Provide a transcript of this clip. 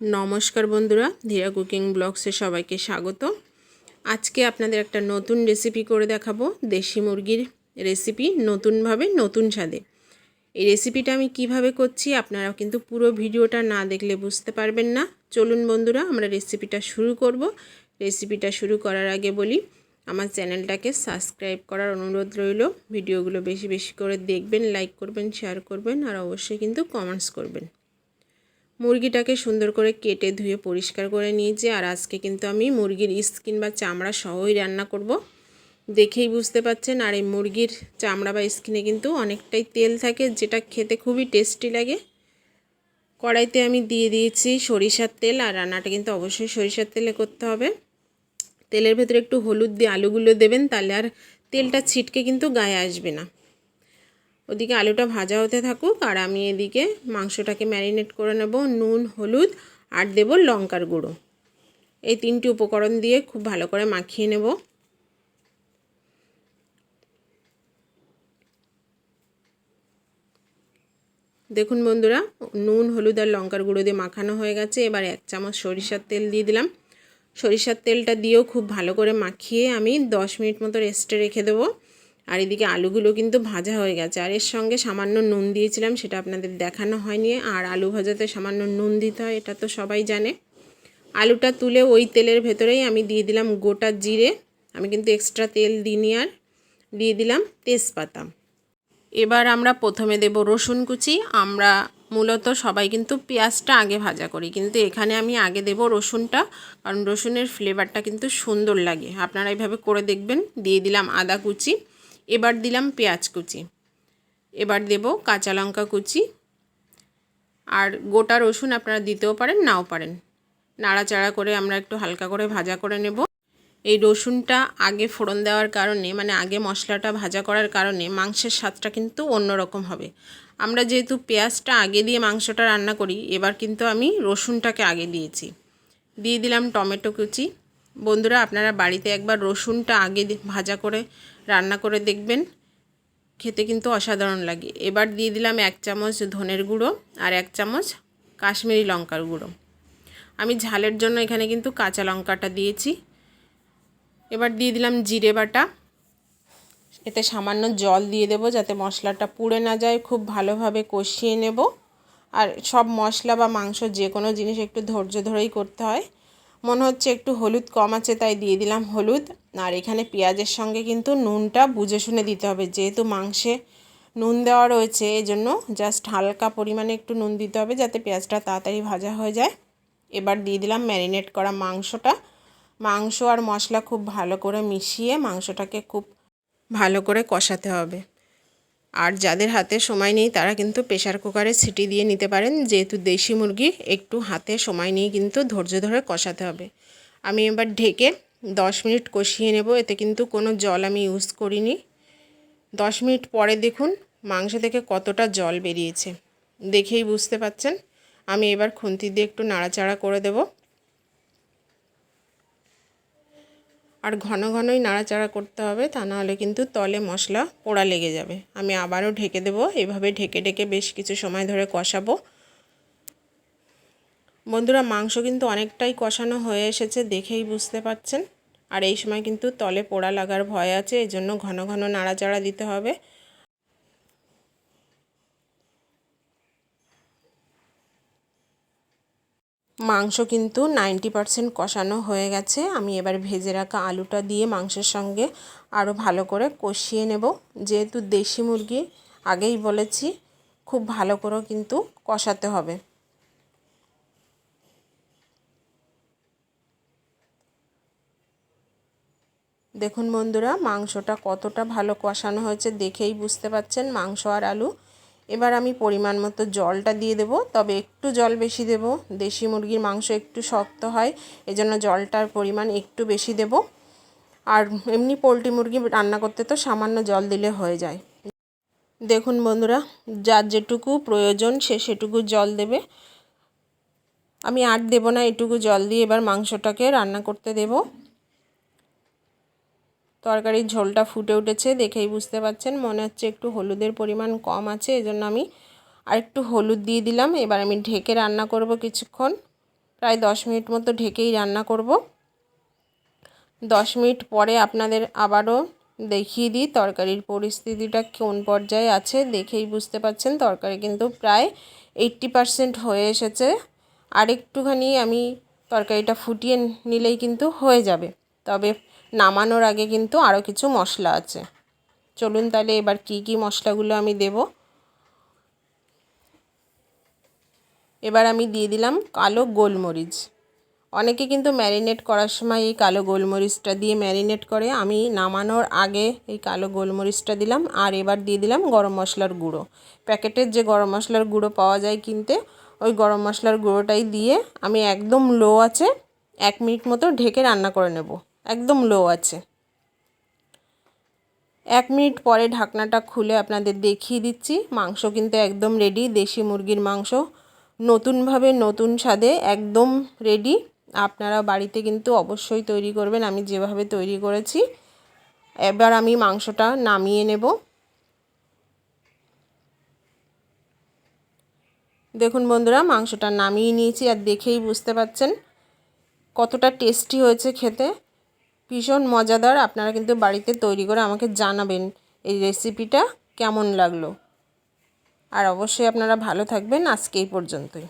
নমস্কার বন্ধুরা, ধীরা কুকিং ব্লগসে সবাইকে স্বাগত। আজকে আপনাদের একটা নতুন রেসিপি করে দেখাবো, দেশি মুরগির রেসিপি নতুনভাবে নতুন স্বাদে। এই রেসিপিটা আমি কীভাবে করছি আপনারা কিন্তু পুরো ভিডিওটা না দেখলে বুঝতে পারবেন না। চলুন বন্ধুরা, আমরা রেসিপিটা শুরু করব। রেসিপিটা শুরু করার আগে বলি, আমার চ্যানেলটাকে সাবস্ক্রাইব করার অনুরোধ রইল। ভিডিওগুলো বেশি বেশি করে দেখবেন লাইক করবেন শেয়ার করবেন, আর অবশ্যই কিন্তু কমেন্টস করবেন। মুরগিটাকে সুন্দর করে কেটে ধুয়ে পরিষ্কার করে নিয়েছি। আর আজকে কিন্তু আমি মুরগির স্কিন বা চামড়া সহই রান্না করব। দেখেই বুঝতে পাচ্ছেন, আর এই মুরগির চামড়া বা স্কিনে কিন্তু অনেকটাই তেল থাকে, যেটা খেতে খুবই টেস্টি লাগে। কড়াইতে আমি দিয়ে দিয়েছি সরিষার তেল, আর রান্নাটা কিন্তু অবশ্যই সরিষার তেলে করতে হবে। তেলের ভেতরে একটু হলুদ দিয়ে আলুগুলো দেবেন, তাহলে আর তেলটা ছিটকে কিন্তু গায়ে আসবে না। ওদিকে আলুটা ভাজা হতে থাকুক আর আমি এদিকে মাংসটাকে ম্যারিনেট করে নেব, নুন, হলুদ আর দেব লঙ্কার গুঁড়ো। এই তিনটি উপকরণ দিয়ে খুব ভালো করে মাখিয়ে নেব। দেখুন বন্ধুরা, নুন, হলুদ আর লঙ্কার গুঁড়ো দিয়ে মাখানো হয়ে গেছে। এবার এক চামচ সরিষার তেল দিয়ে দিলাম। সরিষার তেলটা দিয়েও খুব ভালো করে মাখিয়ে আমি দশ মিনিট মতো রেস্টে রেখে দেবো। আর এদিকে আলুগুলো কিন্তু ভাজা হয়ে গেছে। আর এর সঙ্গে সামান্য নুন দিয়েছিলাম, সেটা আপনাদের দেখানো হয়নি। আর আলু ভাজাতে সামান্য নুন দিতে হয়, এটা তো সবাই জানে। আলুটা তুলে ওই তেলের ভেতরেই আমি দিয়ে দিলাম গোটা জিরে। আমি কিন্তু এক্সট্রা তেল দিইনি আর, দিয়ে দিলাম তেজপাতা। এবার আমরা প্রথমে দেব রসুন কুচি। আমরা মূলত সবাই কিন্তু পেঁয়াজটা আগে ভাজা করি, কিন্তু এখানে আমি আগে দেব রসুনটা, কারণ রসুনের ফ্লেভারটা কিন্তু সুন্দর লাগে। আপনারা এইভাবে করে দেখবেন। দিয়ে দিলাম আদা কুচি। এবার দিলাম পেঁয়াজ কুচি। এবার দেব কাঁচা লঙ্কা কুচি। আর গোটা রসুন আপনারা দিতেও পারেন, নাও পারেন। নাড়াচাড়া করে আমরা একটু হালকা করে ভাজা করে নেব। এই রসুনটা আগে ফোড়ন দেওয়ার কারণে মানে আগে মশলাটা ভাজা করার কারণে মাংসের স্বাদটা কিন্তু অন্যরকম হবে। আমরা যেহেতু পেঁয়াজটা আগে দিয়ে মাংসটা রান্না করি, এবার কিন্তু আমি রসুনটাকে আগে দিয়েছি। দিয়ে দিলাম টমেটো কুচি। বন্ধুরা, আপনারা বাড়িতে একবার রসুনটা আগে ভাজা করে রান্না করে দেখবেন। খেতে কিন্তু অসাধারণ লাগে। এবার দিয়ে দিলাম এক চামচ ধনের গুঁড়ো আর এক চামচ কাশ্মীরি লঙ্কার গুঁড়ো। আমি ঝালের জন্য এখানে কিন্তু কাঁচা লঙ্কাটা দিয়েছি। এবার দিয়ে দিলাম জিরে বাটা। এতে সামান্য জল দিয়ে দেবো যাতে মশলাটা পুড়ে না যায়, খুব ভালোভাবে কষিয়ে নেব। আর সব মশলা বা মাংস যে কোনো জিনিস একটু ধৈর্য ধরেই করতে হয়। মনে হচ্ছে একটু হলুদ কম আছে, তাই দিয়ে দিলাম হলুদ। আর এখানে পেঁয়াজের সঙ্গে কিন্তু নুনটা বুঝে শুনে দিতে হবে, যেহেতু মাংসে নুন দেওয়া রয়েছে এই জন্য জাস্ট হালকা পরিমাণে একটু নুন দিতে হবে যাতে পেঁয়াজটা তাড়াতাড়ি ভাজা হয়ে যায়। এবার দিয়ে দিলাম ম্যারিনেট করা মাংসটা। মাংস আর মশলা খুব ভালো করে মিশিয়ে মাংসটাকে খুব ভালো করে কষাতে হবে। আর যাদের হাতে সময় নেই, তারা কিন্তু প্রেশার কুকারে সিটি দিয়ে নিতে পারেন। যেহেতু দেশি মুরগি, একটু হাতে সময় নিয়ে কিন্তু ধৈর্য ধরে কষাতে হবে। আমি এবার ঢেকে দশ মিনিট কষিয়ে নেব, এতে কিন্তু কোনো জল আমি ইউজ করিনি। দশ মিনিট পরে দেখুন মাংস থেকে কতটা জল বেরিয়েছে। দেখেই বুঝতে পাচ্ছেন। আমি এবার খুন্তি দিয়ে একটু নাড়াচাড়া করে দেবো। আর ঘন ঘনই নাড়াচাড়া করতে হবে, তা নাহলে কিন্তু তলে মশলা পোড়া লেগে যাবে। আমি আবারও ঢেকে দেবো, এভাবে ঢেকে ঢেকে বেশ কিছু সময় ধরে কষাবো। বন্ধুরা, মাংস কিন্তু অনেকটাই কষানো হয়ে এসেছে দেখেই বুঝতে পাচ্ছেন। আর এই সময় কিন্তু তলে পোড়া লাগার ভয় আছে এই জন্য ঘন ঘন নাড়াচাড়া দিতে হবে। মাংস কিন্তু নাইনটি পারসেন্ট কষানো হয়ে গেছে। আমি এবার ভেজে রাখা আলুটা দিয়ে মাংসের সঙ্গে আরও ভালো করে কষিয়ে নেব। যেহেতু দেশি মুরগি, আগেই বলেছি, খুব ভালো করে কিন্তু কষাতে হবে। দেখুন বন্ধুরা, মাংসটা কতটা ভালো কষানো হয়েছে, দেখেই বুঝতে পাচ্ছেন মাংস আর আলু এবার আমি পরিমাণ মতো জলটা দিয়ে দেব। তবে একটু জল বেশি দেব। দেশি মুরগির মাংস একটু শক্ত হয়, এজন্য জলটার পরিমাণ একটু বেশি দেব। আর এমনি পোলট্রি মুরগি রান্না করতে তো সামান্য জল দিলে হয়ে যায়। দেখুন বন্ধুরা, যার যেটুকু প্রয়োজন সে সেটুকু জল দেবে। আমি আর দেব না, এটুকু জল দিয়ে এবার মাংসটাকে রান্না করতে দেবো। তরকারির ঝোলটা ফুটে উঠেছে, দেখেই বুঝতে পাচ্ছেন মনে হচ্ছে একটু হলুদের পরিমাণ কম আছে, এজন্য আমি আর একটু হলুদ দিয়ে দিলাম। এবার আমি ঢেকে রান্না করব কিছুক্ষণ। প্রায় দশ মিনিট মতো ঢেকেই রান্না করব। দশ মিনিট পরে আপনাদের আবারও দেখিয়ে দিই তরকারির পরিস্থিতিটা কোন পর্যায়ে আছে। দেখেই বুঝতে পাচ্ছেন তরকারি কিন্তু প্রায় এইট্টি পারসেন্ট হয়ে এসেছে। আর একটুখানি আমি তরকারিটা ফুটিয়ে নিলেই কিন্তু হয়ে যাবে। তবে নামানোর আগে কিন্তু আরও কিছু মশলা আছে। চলুন তাহলে এবার কি কি মশলাগুলো আমি দেব। এবার আমি দিয়ে দিলাম কালো গোলমরিচ। অনেকে কিন্তু ম্যারিনেট করার সময় এই কালো গোলমরিচটা দিয়ে ম্যারিনেট করে। আমি নামানোর আগে এই কালো গোলমরিচটা দিলাম আর এবার দিয়ে দিলাম গরম মশলার গুঁড়ো। প্যাকেটের যে গরম মশলার গুঁড়ো পাওয়া যায় কিনতে, ওই গরম মশলার গুঁড়োটাই দিয়ে আমি একদম লো আছে এক মিনিট মতো ঢেকে রান্না করে নেব। একদম লো আছে। এক মিনিট পরে ঢাকনাটা খুলে আপনাদের দেখিয়ে দিচ্ছি। মাংস কিন্তু একদম রেডি দেশি মুরগির মাংস। নতুনভাবে নতুন স্বাদে একদম রেডি আপনারা বাড়িতে কিন্তু অবশ্যই তৈরি করবেন, আমি যেভাবে তৈরি করেছি। এবার আমি মাংসটা নামিয়ে নেব। দেখুন বন্ধুরা, মাংসটা নামিয়ে নিয়েছি আর দেখেই বুঝতে পাচ্ছেন কতটা টেস্টি হয়েছে খেতে। ভীষণ মজাদার। আপনারা কিন্তু বাড়িতে তৈরি করে আমাকে জানাবেন এই রেসিপিটা কেমন লাগল। আর অবশ্যই আপনারা ভালো থাকবেন আজকে এই পর্যন্তই।